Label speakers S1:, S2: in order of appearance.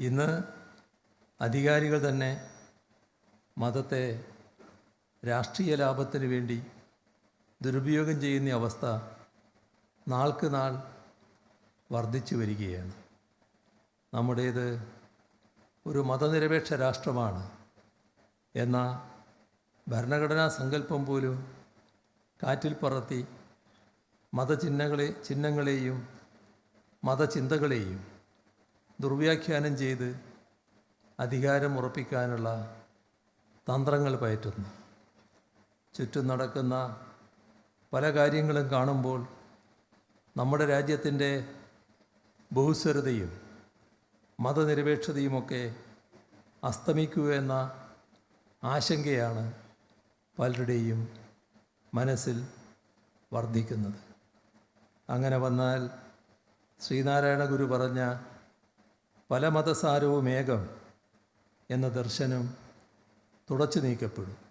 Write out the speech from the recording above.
S1: ഇന്ന് അധികാരികൾ തന്നെ മതത്തെ രാഷ്ട്രീയ ലാഭത്തിന് വേണ്ടി ദുരുപയോഗം ചെയ്യുന്ന അവസ്ഥ നാൾക്ക് നാൾ വർദ്ധിച്ചു വരികയാണ്. നമ്മുടേത് ഒരു മതനിരപേക്ഷ രാഷ്ട്രമാണ് എന്ന ഭരണഘടനാ സങ്കല്പം പോലും കാറ്റിൽ പറത്തി മതചിഹ്നങ്ങളെ ചിഹ്നങ്ങളെയും മതചിന്തകളെയും ദുർവ്യാഖ്യാനം ചെയ്ത് അധികാരം ഉറപ്പിക്കാനുള്ള തന്ത്രങ്ങൾ പയറ്റുന്നു. ചുറ്റും നടക്കുന്ന പല കാര്യങ്ങളും കാണുമ്പോൾ നമ്മുടെ രാജ്യത്തിന്റെ ബഹുസ്വരതയും മതനിരപേക്ഷതയുമൊക്കെ അസ്തമിക്കുക എന്ന ആശങ്കയാണ് പലരുടെയും മനസ്സിൽ വർദ്ധിക്കുന്നത്. അങ്ങനെ വന്നാൽ ശ്രീനാരായണ ഗുരു പറഞ്ഞ പല മതസാരവും ഏകം എന്ന ദർശനം തുടച്ചു നീക്കപ്പെടും.